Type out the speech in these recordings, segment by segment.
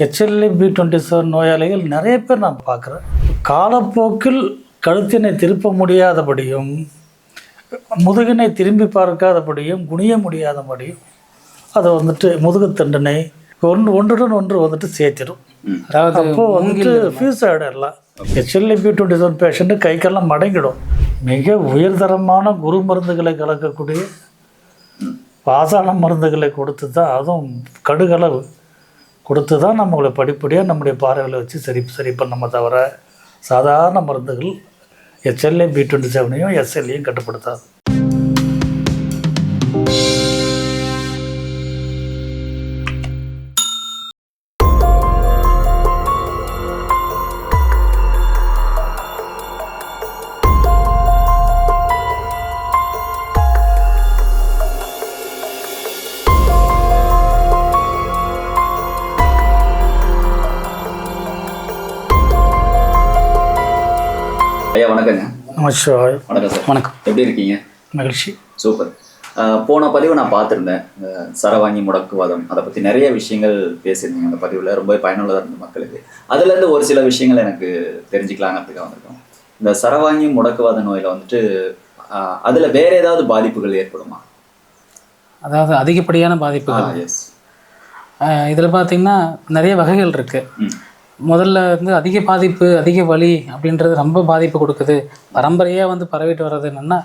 HLA B twenty seven நோயாளிகள் நிறைய பேர் நான் பார்க்குறேன். காலப்போக்கில் கழுத்தினை திருப்ப முடியாதபடியும் முதுகினை திரும்பி பார்க்காதபடியும் குனிய முடியாதபடியும் அதை வந்துட்டு முதுகு தண்டனை ஒன்று ஒன்றுடன் ஒன்று வந்துட்டு சேர்த்திடும். அதாவது அப்போ வந்துட்டு ஃபியூஸ் ஆகிடும் எல்லாம் HLA B twenty seven patient கை கால்லாம் மடங்கிடும். மிக உயர்தரமான குரு மருந்துகளை கலக்கக்கூடிய பாசான மருந்துகளை கொடுத்து தான் அதுவும் கடுகளவு. கொடுத்து தான் நம்மளை படிப்படியாக நம்முடைய பார்வையில் வச்சு சரி சரி பண்ண தவிர சாதாரண மருந்துகள் எச்எல்ஏ பி டுவெண்ட்டி செவனையும் எஸ்எல்லையும் கட்டுப்படுத்தாது. ஐயா வணக்கங்க. நமச்சிவாய் வணக்கம் சார். வணக்கம். எப்படி இருக்கீங்க? மகிழ்ச்சி. சூப்பர். போன பதிவு நான் பார்த்துருந்தேன். சரவாங்கி முடக்குவாதம். அதை பற்றி நிறைய விஷயங்கள் பேசியிருந்தீங்க அந்த பதிவில். ரொம்ப பயனுள்ளதாக இருந்த மக்களுக்கு. அதுலேருந்து ஒரு சில விஷயங்கள் எனக்கு தெரிஞ்சுக்கலாங்கிறதுக்காக வந்திருக்கோம். இந்த சரவாங்கி முடக்குவாத நோயில் வந்துட்டு அதுல வேற ஏதாவது பாதிப்புகள் ஏற்படுமா? அதாவது அதிகப்படியான பாதிப்புகள். எஸ் இதில் பார்த்தீங்கன்னா நிறைய வகைகள் இருக்குது முதல்ல வந்து அதிக பாதிப்பு அதிக வலி அப்படின்றது ரொம்ப பாதிப்பு கொடுக்குது. பரம்பரையாக வந்து பரவிட்டு வர்றது என்னென்னா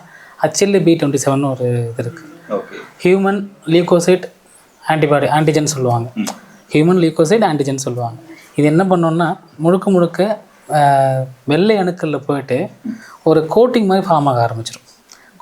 ஹச்எல்ஏ பி டுவெண்ட்டி செவன் ஒரு இது இருக்குது ஹியூமன் லியூகோசைட் ஆன்டிபாடி ஆன்டிஜன் சொல்லுவாங்க. ஹியூமன் லியூகோசைட் ஆன்டிஜன் சொல்லுவாங்க. இது என்ன பண்ணோம்னா முழுக்க முழுக்க வெள்ளை அணுக்களில் போயிட்டு ஒரு கோட்டிங் மாதிரி ஃபார்ம் ஆக ஆரம்பிச்சிடும்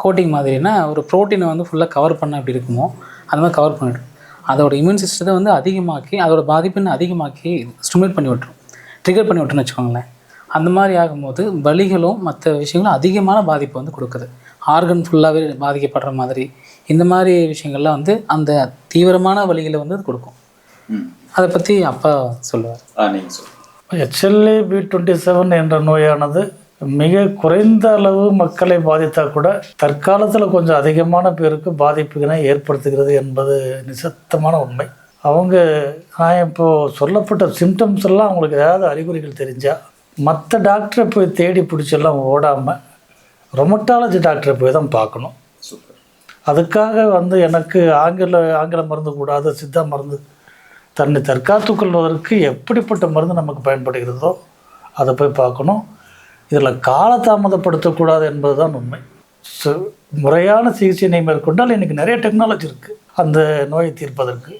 கோட்டிங் மாதிரினா ஒரு ப்ரோட்டீனை வந்து ஃபுல்லாக கவர் பண்ண எப்படி இருக்குமோ அந்த மாதிரி கவர் பண்ணிடும். அதோட இம்யூன் சிஸ்டத்தை வந்து அதிகமாக்கி அதோட பாதிப்பினை அதிகமாக்கி ஸ்டிமுலேட் பண்ணி விட்டுரும். ட்ரிகர் பண்ணி விட்டுருன்னு வச்சுக்கோங்களேன். அந்த மாதிரி ஆகும்போது வலிகளும் மற்ற விஷயங்களும் அதிகமான பாதிப்பை வந்து கொடுக்குது. ஆர்கன் ஃபுல்லாகவே பாதிக்கப்படுற மாதிரி. இந்த மாதிரி விஷயங்கள்லாம் வந்து அந்த தீவிரமான வலிகளை வந்து அது கொடுக்கும். ம். அதை பற்றி அப்பா சொல்லுவார். ஹெச்எல்ஏ பி டுவெண்ட்டி செவன் என்ற நோயானது மிக குறைந்த அளவு மக்களை பாதித்தா கூட தற்காலத்தில் கொஞ்சம் அதிகமான பேருக்கு பாதிப்புகளை ஏற்படுத்துகிறது என்பது நிசத்தமான உண்மை. அவங்க நான் இப்போது சொல்லப்பட்ட சிம்டம்ஸ் எல்லாம் அவங்களுக்கு ஏதாவது அறிகுறிகள் தெரிஞ்சால் மற்ற டாக்டரை போய் தேடி பிடிச்செல்லாம் ஓடாமல் ரொமட்டாலஜி டாக்டரை போய் தான் பார்க்கணும். அதுக்காக வந்து எனக்கு ஆங்கில ஆங்கில மருந்து கூடாது சித்தா மருந்து தன்னை தற்காத்துக் கொள்வதற்கு எப்படிப்பட்ட மருந்து நமக்கு பயன்படுகிறதோ அதை போய் பார்க்கணும். இதில் காலதாமதப்படுத்தக்கூடாது என்பது தான் உண்மை முறையான சிகிச்சையினை மேற்கொண்டால் இன்றைக்கி நிறைய டெக்னாலஜி இருக்குது அந்த நோயை தீர்ப்பதற்கு.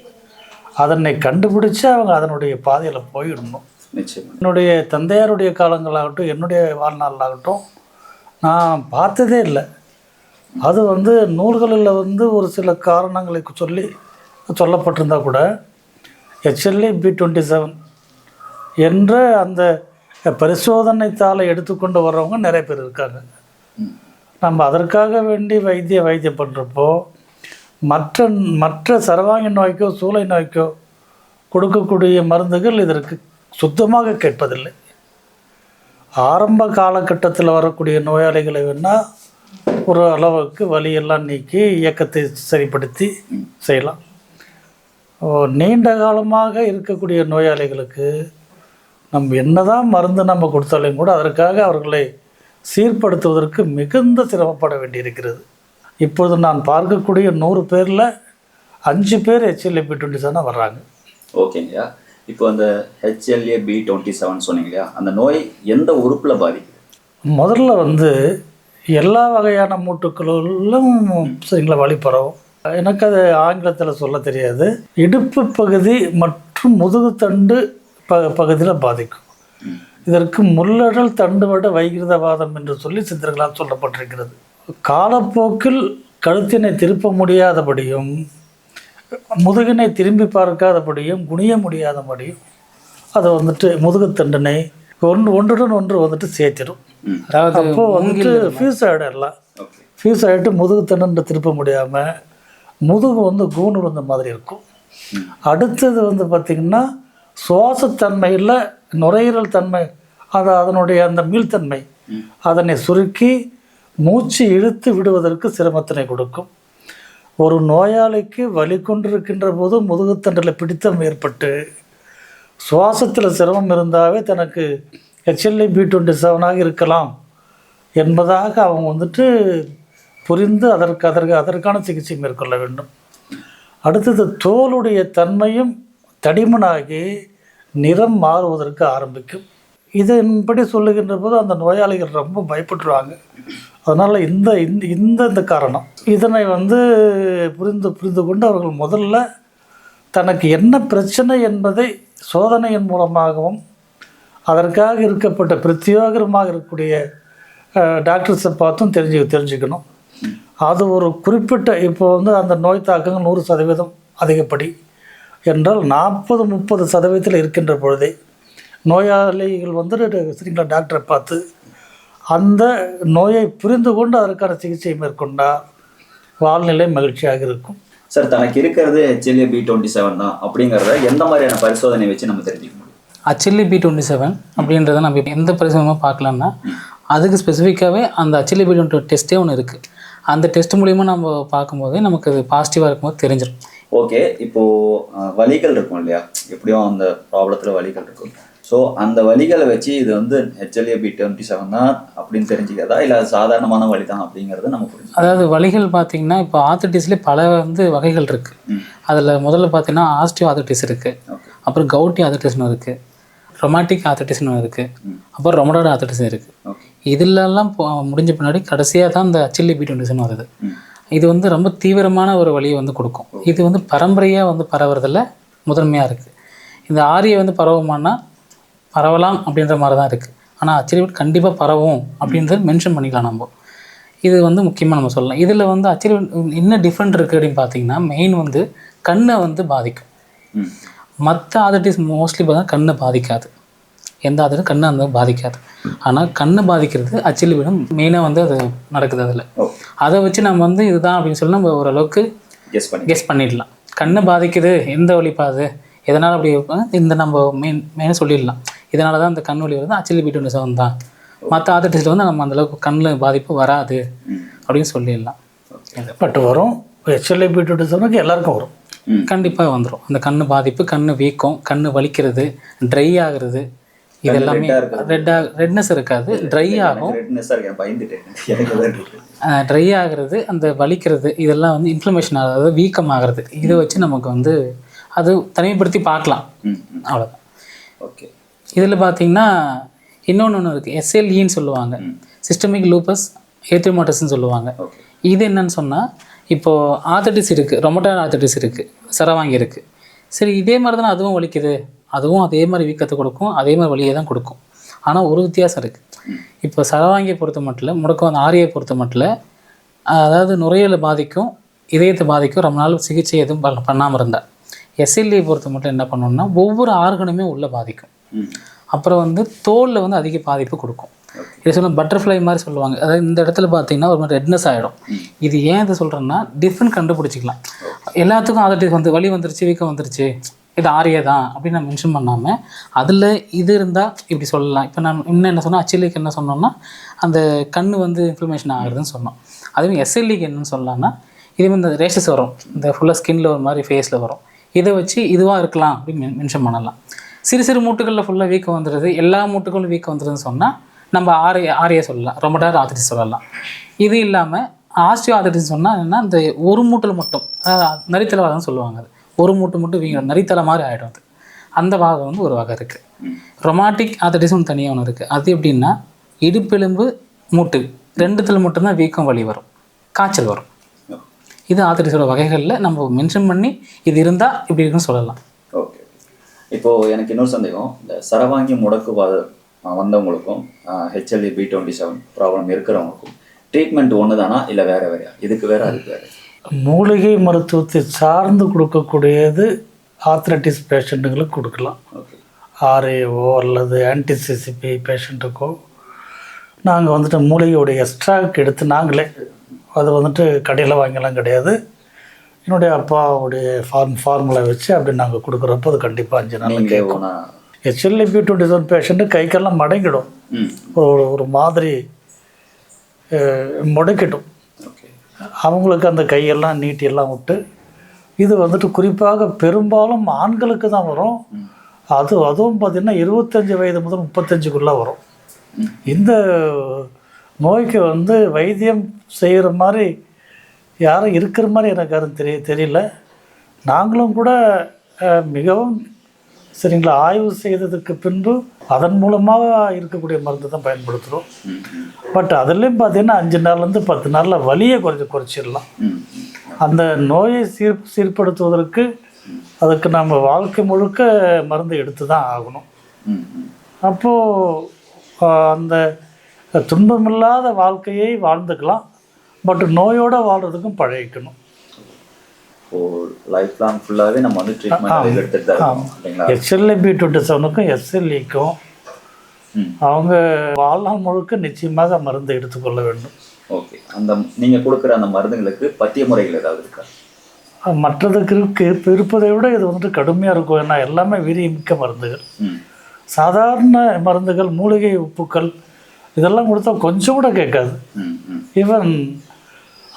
அதனை கண்டுபிடிச்சு அவங்க அதனுடைய பாதையில் போயிடணும். என்னுடைய தந்தையாருடைய காலங்களாகட்டும் என்னுடைய வாழ்நாளாகட்டும் நான் பார்த்ததே இல்லை. அது வந்து நூல்களில் வந்து ஒரு சில காரணங்களை சொல்லி சொல்லப்பட்டிருந்தா கூட ஹெச்எல்ஏ பி டுவெண்ட்டி செவன் என்ற அந்த பரிசோதனை தாளை எடுத்துக்கொண்டு வர்றவங்க நிறைய பேர் இருக்காங்க. நம்ம அதற்காக வேண்டி வைத்திய வைத்தியம் பண்ணுறப்போ மற்ற மற்ற சரவாங்க நோய்க்கோ சூளை நோய்க்கோ கொடுக்கக்கூடிய மருந்துகள் இதற்கு சுத்தமாக கேட்பதில்லை. ஆரம்ப காலகட்டத்தில் வரக்கூடிய நோயாளிகளை வேணால் ஒரு அளவுக்கு வலியெல்லாம் நீக்கி இயக்கத்தை சரிப்படுத்தி செய்யலாம். நீண்ட காலமாக இருக்கக்கூடிய நோயாளிகளுக்கு நம்ம என்னதான் மருந்து நம்ம கொடுத்தாலும் கூட அதற்காக அவர்களை சீர்படுத்துவதற்கு மிகுந்த சிரமப்பட வேண்டியிருக்கிறது. இப்பொழுது நான் பார்க்கக்கூடிய நூறு பேரில் அஞ்சு பேர் ஹெச்எல்ஏ பி டுவெண்ட்டி செவனாக வர்றாங்க. ஓகேங்கய்யா இப்போ அந்த ஹெச்எல்ஏ பி டுவெண்ட்டி செவன் சொன்னீங்க இல்லையா? அந்த நோய் எந்த உறுப்புல பாதிக்குது? முதல்ல வந்து எல்லா வகையான மூட்டுக்களிலும் சரிங்களா வலி பரவும் எனக்கு அது ஆங்கிலத்தில் சொல்ல தெரியாது. இடுப்பு பகுதி மற்றும் முதுகுத்தண்டு ப பகுதியில் பாதிக்கும். இதற்கு முள்ளடல் தண்டுவட வைகிருதவாதம் என்று சொல்லி சித்தர்களால் சொல்லப்பட்டிருக்கிறது. காலப்போக்கில் கழுத்தினை திருப்ப முடியாதபடியும் முதுகினை திரும்பி பார்க்காதபடியும் குனிய முடியாதபடியும் அதை வந்துட்டு முதுகுத்தண்டனை ஒன்று ஒன்றுடன் ஒன்று வந்துட்டு சேர்த்திடும். அப்போ வந்துட்டு ஃபியூஸ் ஓகே. ஃபியூஸ் ஆகிட்டு முதுகு தண்டனை திருப்ப முடியாமல் முதுகு வந்து கூண்டு விழுந்த மாதிரி இருக்கும். அடுத்தது வந்து பார்த்திங்கன்னா சுவாசத்தன்மையில் நுரையீரல் தன்மை அது அதனுடைய அந்த மீள்தன்மை அதனை சுருக்கி மூச்சு இழுத்து விடுவதற்கு சிரமத்தினை கொடுக்கும். ஒரு நோயாளிக்கு வலி கொண்டிருக்கின்ற போது முதுகுத்தண்டில் பிடித்தம் ஏற்பட்டு சுவாசத்தில் சிரமம் இருந்தாவே தனக்கு ஹெச்எல்ஐ பி டுவெண்ட்டி செவனாக இருக்கலாம் என்பதாக அவங்க வந்துட்டு புரிந்து அதற்கு அதற்கு அதற்கான சிகிச்சை மேற்கொள்ள வேண்டும். அடுத்தது தோலுடைய தன்மையும் தடிமனாகி நிறம் மாறுவதற்கு ஆரம்பிக்கும். இதன்படி சொல்லுகின்ற போது அந்த நோயாளிகள் ரொம்ப பயப்பட்டுருவாங்க. அதனால் இந்த இந்த இந்த இந்த காரணம். இதனை வந்து புரிந்து புரிந்து கொண்டு அவர்கள் முதல்ல தனக்கு என்ன பிரச்சனை என்பதை சோதனையின் மூலமாகவும் அதற்காக இருக்கப்பட்ட பிரத்யோகரமாக இருக்கக்கூடிய டாக்டர்ஸை பார்த்தும் தெரிஞ்சு தெரிஞ்சுக்கணும். அது ஒரு குறிப்பிட்ட இப்போ வந்து அந்த நோய் தாக்கங்கள் நூறு சதவீதம் அதிகப்படி. என்றால் நாற்பது முப்பது சதவீதத்தில் இருக்கின்ற பொழுதே நோயாளிகள் வந்து சரிங்களா டாக்டரை பார்த்து அந்த நோயை புரிந்து கொண்டு அதற்கான சிகிச்சை மேற்கொண்டால் வாழ்நிலை மகிழ்ச்சியாக இருக்கும். சார் தனக்கு இருக்கிறது ஹெச்எல்ஏ பி டுவெண்ட்டி செவன் தான் அப்படிங்கிறத எந்த மாதிரியான பரிசோதனை வச்சு நம்ம தெரிஞ்சுக்க முடியும்? அச்சில்லி பி டுவெண்ட்டி செவன் அப்படின்றத நம்ம இப்ப எந்த பரிசோதனை பார்க்கலாம்னா அதுக்கு ஸ்பெசிஃபிக்காகவே அந்த அச்சில்லி பி டுவெண்ட்டி டெஸ்ட்டே ஒன்று இருக்குது அந்த டெஸ்ட் மூலிமா நம்ம பார்க்கும்போது நமக்கு அது பாசிட்டிவாக இருக்கும்போது தெரிஞ்சிடும் ஓகே இப்போ அஹ், வலிகள் இருக்கும் இல்லையா? எப்படியும் அந்த ப்ராப்ளத்தில் வலிகள் இருக்கும். ஸோ அந்த வலிகளை வச்சு இது வந்து ஹெச்எல்ஏ பி டுவெண்ட்டி செவன் தான் அப்படின்னு தெரிஞ்சுக்கிறதா? இல்லை அது சாதாரணமான வலி தான் அப்படிங்கிறத நம்ம புரிஞ்சு அதாவது வலிகள் பார்த்தீங்கன்னா இப்போ ஆர்த்திட்டிஸ்லேயே பல வந்து வகைகள் இருக்குது. அதில் முதல்ல பார்த்தீங்கன்னா ஆஸ்டியோ ஆர்த்திட்டிஸ் இருக்குது அப்புறம் கவுட்டி ஆர்த்திட்டிஸ்னு இருக்குது ரொமாட்டிக் ஆர்த்திட்டிஸ்னு இருக்குது அப்புறம் ரொமடாய்டு ஆர்த்திட்டிஸ் இருக்குது இதிலெல்லாம் முடிஞ்ச பின்னாடி கடைசியாக தான் இந்த அச்சில்லி பி டுவெண்ட்டி வருது. இது வந்து ரொம்ப தீவிரமான ஒரு வலியை வந்து கொடுக்கும். இது வந்து பரம்பரையாக வந்து பரவுறதுல முதன்மையாக இருக்குது இந்த ஆரியை வந்து பரவுமானா பரவலாம் அப்படின்ற மாதிரி தான் இருக்குது ஆனால் அச்சிலி கண்டிப்பாக பரவும் அப்படின்றத மென்ஷன் பண்ணிக்கலாம் நம்ம. இது வந்து முக்கியமாக நம்ம சொல்லலாம். இதில் வந்து அச்சிலி என்ன டிஃப்ரெண்ட் இருக்குது அப்படின்னு பார்த்தீங்கன்னா மெயின் வந்து கண்ணை வந்து பாதிக்கும். மற்ற ஆதர்டிஸ் மோஸ்ட்லி பார்த்தா கண்ணை பாதிக்காது. எந்த ஆதரும் கண்ணை அந்த பாதிக்காது. ஆனால் கண்ணை பாதிக்கிறது அச்சிலி விடம் மெயினாக வந்து அது நடக்குது அதில். அதை வச்சு நம்ம வந்து இதுதான் அப்படின்னு சொல்லி நம்ம ஓரளவுக்கு கெஸ் பண்ணி கெஸ் பண்ணிடலாம். கண்ணை பாதிக்குது எந்த வலிப்பா அது எதனால் அப்படி இருக்கும்? இந்த நம்ம மெயின் மெயினாக சொல்லிடலாம். இதனால தான் இந்த கண் வலி வருது. அச்சிலி பி டுவெண்ட்டி செவன் தான். மற்ற ஆதர்டிஸில் வந்து நம்ம அந்தளவுக்கு கண்ணில் பாதிப்பு வராது அப்படின்னு சொல்லிடலாம். பட் வரும். ஹெச்எல்ஐ பி டுவெண்ட்டி செவனுக்கு எல்லாருக்கும் வரும். கண்டிப்பாக வந்துடும் அந்த கண்ணு பாதிப்பு கண்ணு வீக்கம் கண்ணு வலிக்கிறது ட்ரை ஆகுறது இது எல்லாமே. ரெட்டாக ரெட்னஸ் இருக்காது. ட்ரை ஆகும். ட்ரை ஆகுறது அந்த வலிக்கிறது இதெல்லாம் வந்து இன்ஃப்ளமேஷன் ஆகுறது வீக்கம் ஆகுறது. இதை வச்சு நமக்கு வந்து அது தனிமைப்படுத்தி பார்க்கலாம். அவ்வளோதான் ஓகே. இதில் பார்த்தீங்கன்னா இன்னொன்று ஒன்று இருக்குது எஸ்எல்இன்னு சொல்லுவாங்க. சிஸ்டமிக் லூப்பஸ் ஏத்ரிமாட்டஸ்ன்னு சொல்லுவாங்க. இது என்னன்னு சொன்னால் இப்போது ஆத்தட்டிஸ் இருக்குது ரொமட்டாய்டு ஆத்தட்டிஸ் இருக்குது சரவாங்கி இருக்குது சரி இதே மாதிரி தானே அதுவும் வலிக்குது. அதுவும் அதே மாதிரி வீக்கத்தை கொடுக்கும். அதே மாதிரி வலியை தான் கொடுக்கும். ஆனால் ஒரு வித்தியாசம் இருக்குது இப்போ சரவாங்கியை பொறுத்த மட்டும் முடக்கம் அந்த ஆரியை பொறுத்த மட்டும் அதாவது நுரையீரலை பாதிக்கும் இதயத்தை பாதிக்கும் ரொம்ப நாள் சிகிச்சை எதுவும் பண்ண பண்ணாமல் இருந்தால் எஸ்எல்ஏ பொறுத்த மட்டும் என்ன பண்ணணும்னா ஒவ்வொரு ஆர்கனுமே உள்ளே பாதிக்கும். அப்புறம் வந்து தோலில் வந்து அதிக பாதிப்பு கொடுக்கும். இது சொல்ல பட்டர்ஃப்ளை மாதிரி சொல்லுவாங்க. அதாவது இந்த இடத்துல பார்த்தீங்கன்னா ஒரு மாதிரி ரெட்னஸ் ஆகிடும் இது ஏன் இதை சொல்கிறேன்னா டிஃப்ரெண்ட் கண்டுபிடிச்சிக்கலாம். எல்லாத்துக்கும் அதை வந்து வலி வந்துருச்சு வீக்கம் வந்துருச்சு. இது ஆரியா தான் அப்படின்னு நான் மென்ஷன் பண்ணாமல் அதில் இது இருந்தால் இப்படி சொல்லலாம். இப்போ நான் இன்னும் என்ன சொன்னால் அச்சிலிக்கு என்ன சொன்னோம்னா அந்த கண் வந்து இன்ஃப்ளமேஷன் ஆகுதுன்னு சொன்னோம். அதுவே எஸ்எல்லிக்கு என்னன்னு சொல்லலாம்னா இதுவே இந்த ரேஷஸ் வரும். இந்த ஃபுல்லாக ஸ்கின்ல ஒரு மாதிரி ஃபேஸில் வரும். இதை வச்சு இதுவாக இருக்கலாம் அப்படின்னு மென்ஷன் பண்ணலாம். சிறு சிறு மூட்டுகளில் ஃபுல்லாக வீக்கம் வந்துடுது எல்லா மூட்டுகளும் வீக்கம் வந்துடுதுன்னு சொன்னால் நம்ம ஆரிய ஆரியா சொல்லலாம். ரொம்ப நேரம் ஆத்திரிஸ் சொல்லலாம். இது இல்லாமல் ஆஸ்டியோ ஆத்திரிஸ் சொன்னால் என்னென்னா இந்த ஒரு மூட்டில் மட்டும் அதாவது நரித்தல வாதம் சொல்லுவாங்க அது. ஒரு மூட்டு மட்டும் வீங்க நரித்தலை மாதிரி ஆகிடும் அது. அந்த வாதம் வந்து ஒரு வகை இருக்குது ரொமாட்டிக் ஆத்தடிஸும் தனியாக ஒன்று இருக்குது அது எப்படின்னா இடுப்பெலும்பு மூட்டு ரெண்டுத்தில் மட்டும்தான் வீக்கம் வலி வரும். காய்ச்சல் வரும். இது ஆத்தடிஸோட வகைகளில் நம்ம மென்ஷன் பண்ணி இது இருந்தால் இப்படி இருக்குன்னு சொல்லலாம். இப்போ எனக்கு இன்னொரு சந்தேகம். இந்த சரவாங்கி முடக்குவாத வந்தவங்களுக்கும் HLA B twenty seven problem இருக்கிறவங்களுக்கும் ட்ரீட்மெண்ட் ஒன்று தானா இல்லை வேற வேறையா? இதுக்கு வேற அதுக்கு வேற. மூலிகை மருத்துவத்தை சார்ந்து கொடுக்கக்கூடியது ஆத்ரட்டிஸ் பேஷண்ட்டுங்களுக்கு கொடுக்கலாம். ஆர்ஏஓ அல்லது ஆன்டிசிசிபி பேஷண்ட்டுக்கோ நாங்கள் வந்துட்டு மூலிகையுடைய எக்ஸ்ட்ராக் எடுத்து நாங்களே அது வந்துட்டு கடையில் வாங்கலாம் கிடையாது. என்னுடைய அப்பாவுடைய ஃபார்ம் ஃபார்முலா வச்சு அப்படி நாங்கள் கொடுக்குறப்போ அது கண்டிப்பாக அஞ்சு நாள் நீங்களே ஒன்றா HLA B twenty seven patient கைக்கெல்லாம் மடங்கிடும். ஒரு ஒரு மாதிரி முடக்கிடும். ஓகே. அவங்களுக்கு அந்த கையெல்லாம் நீட்டியெல்லாம் விட்டு இது வந்துட்டு குறிப்பாக பெரும்பாலும் ஆண்களுக்கு தான் வரும். அது அதுவும் பார்த்திங்கன்னா இருபத்தஞ்சி வயது முதல் முப்பத்தஞ்சுக்குள்ளே வரும். இந்த நோய்க்கு வந்து வைத்தியம் செய்கிற மாதிரி யாரும் இருக்கிற மாதிரி எனக்கு யாரும் தெரிய தெரியல. நாங்களும் கூட மிகவும் சரிங்களா ஆய்வு செய்ததுக்கு பின்பு அதன் மூலமாக இருக்கக்கூடிய மருந்து தான் பயன்படுத்துகிறோம் பட் அதுலேயும் பார்த்தீங்கன்னா அஞ்சு நாள்லேருந்து பத்து நாளில் வலியை குறைச்சி குறைச்சிடலாம். அந்த நோயை சீர் சீர்படுத்துவதற்கு அதுக்கு நம்ம வாழ்க்கை முழுக்க மருந்து எடுத்து தான் ஆகணும். அப்போது அந்த துன்பமில்லாத வாழ்க்கையை வாழ்ந்துக்கலாம். பட் நோயோடு வாழ்கிறதுக்கும் பழகிக்கணும். லைஃப் லாங் ஃபுல்லாகவே நம்ம வந்து ட்ரீட்மெண்ட் எடுத்துட்டு தான் எஸ்எல்ஏ பி டுவெண்ட்டி செவனுக்கும் எஸ்எல்இக்கும் அவங்க வாழ்நாள் முழுக்க நிச்சயமாக மருந்து எடுத்துக்கொள்ள வேண்டும். ஓகே அந்த நீங்கள் கொடுக்குற அந்த மருந்துகளுக்கு பத்திய முறைகள் ஏதாவது இருக்கா? மற்றதுக்கு இருக்கு. இருப்பதை விட இது வந்துட்டு கடுமையாக இருக்கும். ஏன்னா எல்லாமே வீரியமிக்க மருந்துகள். சாதாரண மருந்துகள் மூலிகை உப்புக்கள் இதெல்லாம் கொடுத்தா கொஞ்சம் கூட கேட்காது. ஈவன்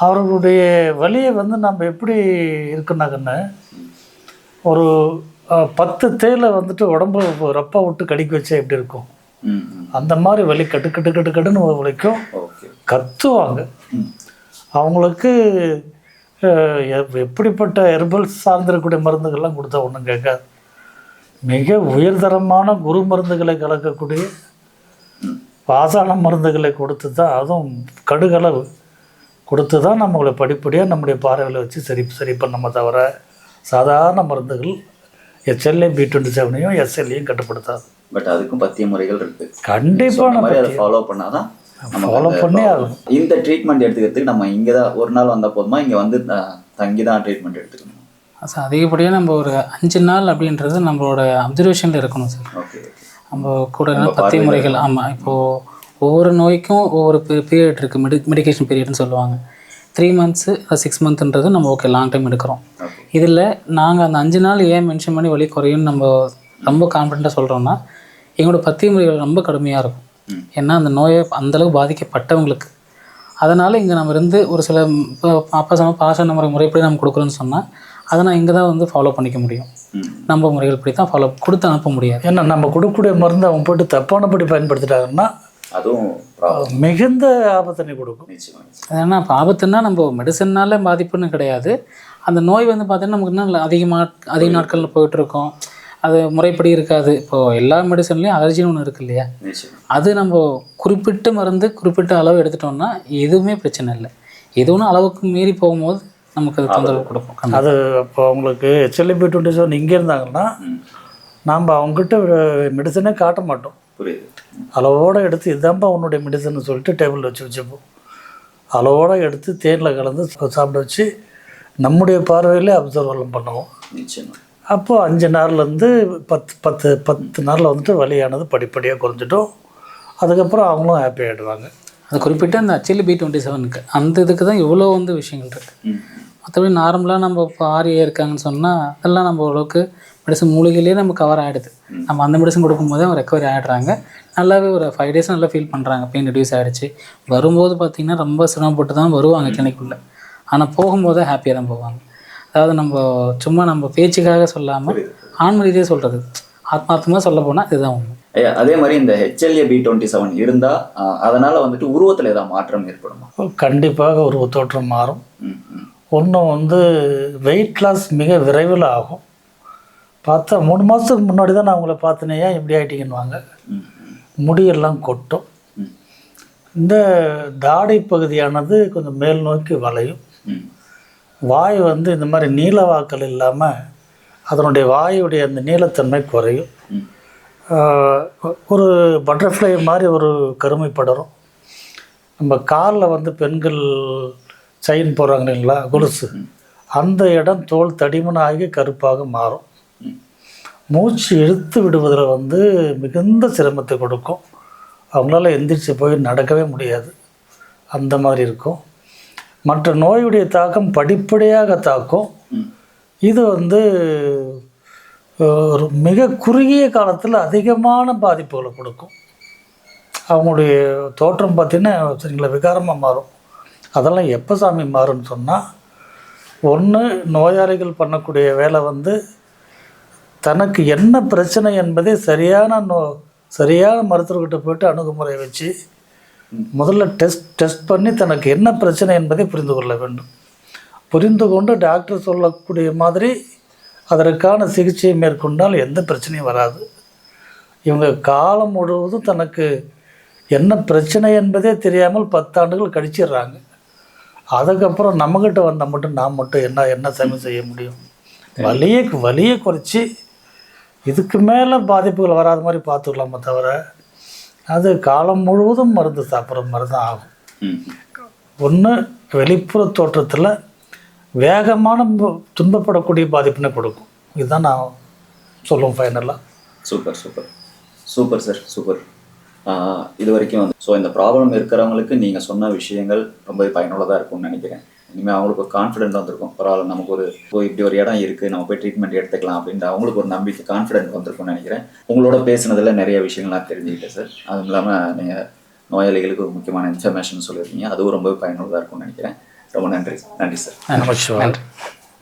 அவர்களுடைய வலியை வந்து நம்ம எப்படி இருக்குனாங்கன்னு ஒரு பத்து தேயிலை வந்துட்டு உடம்பு ரப்பா விட்டு கடிக்க வச்சா எப்படி இருக்கும்? அந்த மாதிரி வலி கட்டு கட்டு கட்டு கட்டுன்னு வலிக்கும். கத்துவாங்க. அவங்களுக்கு எப்படிப்பட்ட ஹெர்பல் சார்ந்திருக்கக்கூடிய மருந்துகள்லாம் கொடுத்தா ஒன்றும் கேட்காது. மிக உயர்தரமான குரு மருந்துகளை கலக்கக்கூடிய பாதாள மருந்துகளை கொடுத்து தான் அதுவும் கடுகளவு. கொடுத்து தான் நம்மளை படிப்படியாக நம்முடைய பார்வையில் வச்சு சரி சரி பண்ணாம தவிர சாதாரண மருந்துகள் எச்எல்ஏ பி டுவெண்ட்டி செவனையும் எஸ்எல்ஏயும் கட்டுப்படுத்தாது. பட் அதுக்கும் பத்திய முறைகள் இருக்கு. கண்டிப்பாக நம்ம ஃபாலோ பண்ணாதான் ஃபாலோ பண்ணி. ஆகணும். இந்த ட்ரீட்மெண்ட் எடுத்துக்கிறதுக்கு நம்ம இங்கே தான் ஒரு நாள் வந்தால் போதுமா? இங்கே வந்து தங்கி தான் ட்ரீட்மெண்ட் எடுத்துக்கணும். ஸோ அதிகப்படியாக நம்ம ஒரு அஞ்சு நாள் அப்படின்றது நம்மளோட அப்சர்வேஷனில் இருக்கணும் சார். நம்ம கூட பத்திய முறைகள் ஆமாம் இப்போது ஒவ்வொரு நோய்க்கும் ஒவ்வொரு பீரியட் இருக்குது மெடி மெடிகேஷன் பீரியட்னு சொல்லுவாங்க. த்ரீ மந்த்ஸு சிக்ஸ் மந்த்ன்றது நம்ம ஓகே லாங் டைம் எடுக்கிறோம். இதில் நாங்கள் அந்த அஞ்சு நாள் ஏன் மென்ஷன் பண்ணி வலி குறையும்னு நம்ம ரொம்ப கான்ஃபிடண்ட்டாக சொல்கிறோம்னா எங்களோட பத்திய முறைகள் ரொம்ப கடுமையாக இருக்கும். ஏன்னா அந்த நோயை அந்தளவு பாதிக்கப்பட்டவங்களுக்கு. அதனால் இங்கே நம்ம இருந்து ஒரு சில அப்பா சொன்ன பாசன முறை முறைப்படி நம்ம கொடுக்குறோன்னு சொன்னால் அதை நான் இங்கே தான் வந்து ஃபாலோ பண்ணிக்க முடியும். நம்ம முறைகள் படி தான் ஃபாலோ கொடுத்து அனுப்ப முடியாது. ஏன்னா நம்ம கொடுக்கக்கூடிய மருந்து அவங்க போட்டு தப்பானபடி பயன்படுத்திட்டாங்கன்னா அதுவும் மிகுந்த ஆபத்தினை கொடுக்கும். என்ன இப்போ ஆபத்துன்னா நம்ம மெடிசன்னால பாதிப்புன்னு கிடையாது. அந்த நோய் வந்து பார்த்தீங்கன்னா நமக்கு இன்னும் அதிகமாக அதிக நாட்களில் போயிட்டுருக்கோம். அது முறைப்படி இருக்காது. இப்போது எல்லா மெடிசன்லேயும் அலர்ஜின்னு ஒன்று இருக்கு இல்லையா? அது நம்ம குறிப்பிட்ட மருந்து குறிப்பிட்ட அளவு எடுத்துட்டோம்னா எதுவுமே பிரச்சனை இல்லை. எது ஒன்றும் அளவுக்கு மீறி போகும்போது நமக்கு அது தொந்தரவு கொடுக்கும். அது இப்போ அவங்களுக்கு ஹெச்எல்ஏ பி டுவெண்ட்டி செவன் இங்கே இருந்தாங்கன்னா நாம் அவங்ககிட்ட மெடிசனே காட்ட மாட்டோம். புரியுது. அளவோடு எடுத்து இதான்ப்பா உன்னுடைய மெடிசன் சொல்லிட்டு டேபிளில் வச்சு வச்சுப்போம். அளவோடு எடுத்து தேனில் கலந்து சாப்பிட வச்சு நம்முடைய பார்வையிலே அப்சர்வ் பண்ணுவோம். நிச்சயமா. அப்போது அஞ்சு நாள்லேருந்து பத்து பத்து பத்து நாளில் வந்துட்டு வலியானது படிப்படியாக குறைஞ்சிட்டோம் அதுக்கப்புறம் அவங்களும் ஹாப்பி ஆகிடுவாங்க அது குறிப்பிட்ட அந்த அச்சில் பி டுவெண்ட்டி செவனுக்கு அந்த இதுக்கு தான் இவ்வளோ வந்து விஷயங்கள் இருக்குது மற்றபடி நார்மலாக நம்ம இப்போ ஆரியா இருக்காங்கன்னு சொன்னால் அதெல்லாம் நம்ம ஓரளவுக்கு மெடிசன் மூலிகையிலே நம்ம கவர் ஆகிடுது நம்ம அந்த மெடிசன் கொடுக்கும்போதே அவங்க ரெக்கவரி ஆகிடுறாங்க நல்லாவே ஒரு ஃபைவ் டேஸ் நல்லா ஃபீல் பண்ணுறாங்க பெயின் ரெடியூஸ் ஆகிடுச்சு வரும்போது பார்த்திங்கன்னா ரொம்ப சிரமப்பட்டு தான் வருவாங்க கிளினிக்குள்ளே ஆனால் போகும்போதே ஹாப்பியாக தான் போவாங்க. அதாவது நம்ம சும்மா நம்ம பேச்சுக்காக சொல்லாமல் ஆன்ம ரீதியாக சொல்கிறது ஆத்மார்த்தமாக சொல்ல போனால் இதுதான் உண்மை. அதே மாதிரி இந்த ஹெச்எல்ஏ பி டுவெண்ட்டி செவன் இருந்தால் அதனால வந்துட்டு உருவத்தில் ஏதாவது மாற்றம் ஏற்படுமா? கண்டிப்பாக ஒரு தோற்றம் மாறும். ஒன்று வந்து வெயிட் லாஸ் மிக விரைவில் ஆகும். பார்த்தா மூணு மாதத்துக்கு முன்னாடி தான் நான் உங்களை பார்த்தனே ஏன் இப்படி ஆகிட்டீங்கன்னுவாங்க முடியெல்லாம் கொட்டும். இந்த தாடை பகுதியானது கொஞ்சம் மேல் நோக்கி வளையும். வாய் வந்து இந்த மாதிரி நீளவாக்கல் இல்லாமல் அதனுடைய வாயுடைய அந்த நீளத்தன்மை குறையும். ஒரு பட்டர்ஃப்ளை மாதிரி ஒரு கருமை படரும். நம்ம காலில் வந்து பெண்கள் செயின் போடுறாங்க இல்லைங்களா கொலுசு. அந்த இடம் தோல் தடிமனாகி கருப்பாக மாறும். மூச்சு இழுத்து விடுவதில் வந்து மிகுந்த சிரமத்தை கொடுக்கும். அவங்களால எந்திரிச்சு போய் நடக்கவே முடியாது. அந்த மாதிரி இருக்கும். மற்ற நோயுடைய தாக்கம் படிப்படியாக தாக்கும். இது வந்து ஒரு மிக குறுகிய காலத்தில் அதிகமான பாதிப்புகளை கொடுக்கும். அவங்களுடைய தோற்றம் பார்த்திங்கன்னா சரிங்களா விகாரமாக மாறும். அதெல்லாம் எப்போ சாமி மாறும்னு சொன்னால் ஒன்று நோயாளிகள் பண்ணக்கூடிய வேலை வந்து தனக்கு என்ன பிரச்சனை என்பதை சரியான நோ சரியான மருத்துவர்கிட்ட போயிட்டு அணுகுமுறை வச்சு முதல்ல டெஸ்ட் டெஸ்ட் பண்ணி தனக்கு என்ன பிரச்சனை என்பதை புரிந்து கொள்ள வேண்டும். புரிந்து கொண்டு டாக்டர் சொல்லக்கூடிய மாதிரி அதற்கான சிகிச்சையை மேற்கொண்டால் எந்த பிரச்சனையும் வராது. இவங்க காலம் முழுவதும் தனக்கு என்ன பிரச்சனை என்பதே தெரியாமல் பத்தாண்டுகள் கழிச்சிடுறாங்க. அதுக்கப்புறம் நம்மக்கிட்ட வந்தால் மட்டும் நான் மட்டும் என்ன என்ன சமயம் செய்ய முடியும்? வலியை வலியை குறைச்சி இதுக்கு மேலே பாதிப்புகள் வராத மாதிரி பார்த்துக்கலாமே தவிர அது காலம் முழுவதும் மருந்து சாப்பிட்ற மாதிரி தான் ஆகும். ஒன்று வெளிப்புற தோற்றத்தில் வேகமான துன்பப்படக்கூடிய பாதிப்பினை கொடுக்கும். இதுதான் நான் சொல்லுவேன் ஃபைனலாக super super. Super sir super. இது வரைக்கும் வந்து ஸோ இந்த ப்ராப்ளம் இருக்கிறவங்களுக்கு நீங்கள் சொன்ன விஷயங்கள் ரொம்ப பயனுள்ளதாக இருக்கும்னு நினைக்கிறேன். இனிமேல் அவங்களுக்கு ஒரு கான்ஃபிடென்ட் வந்திருக்கும். பரவாயில்ல நமக்கு ஒரு ஓ இப்படி ஒரு இடம் இருக்குது நம்ம போய் ட்ரீட்மெண்ட் எடுத்துக்கலாம் அப்படின்ற அவங்களுக்கு ஒரு நம்பிக்கை கான்ஃபிடென்ட் வந்திருக்கும்னு நினைக்கிறேன். உங்களோட பேசுனதில் நிறைய விஷயங்கள் நான் தெரிஞ்சுக்கிட்டேன் சார் அதுவும் இல்லாமல் நீங்கள் நோயாளிகளுக்கு ஒரு முக்கியமான இன்ஃபர்மேஷன் சொல்லியிருக்கீங்க. அதுவும் ரொம்ப பயனுள்ளதாக இருக்கும்னு நினைக்கிறேன். ரொம்ப நன்றி. நன்றி சார் நன்றி.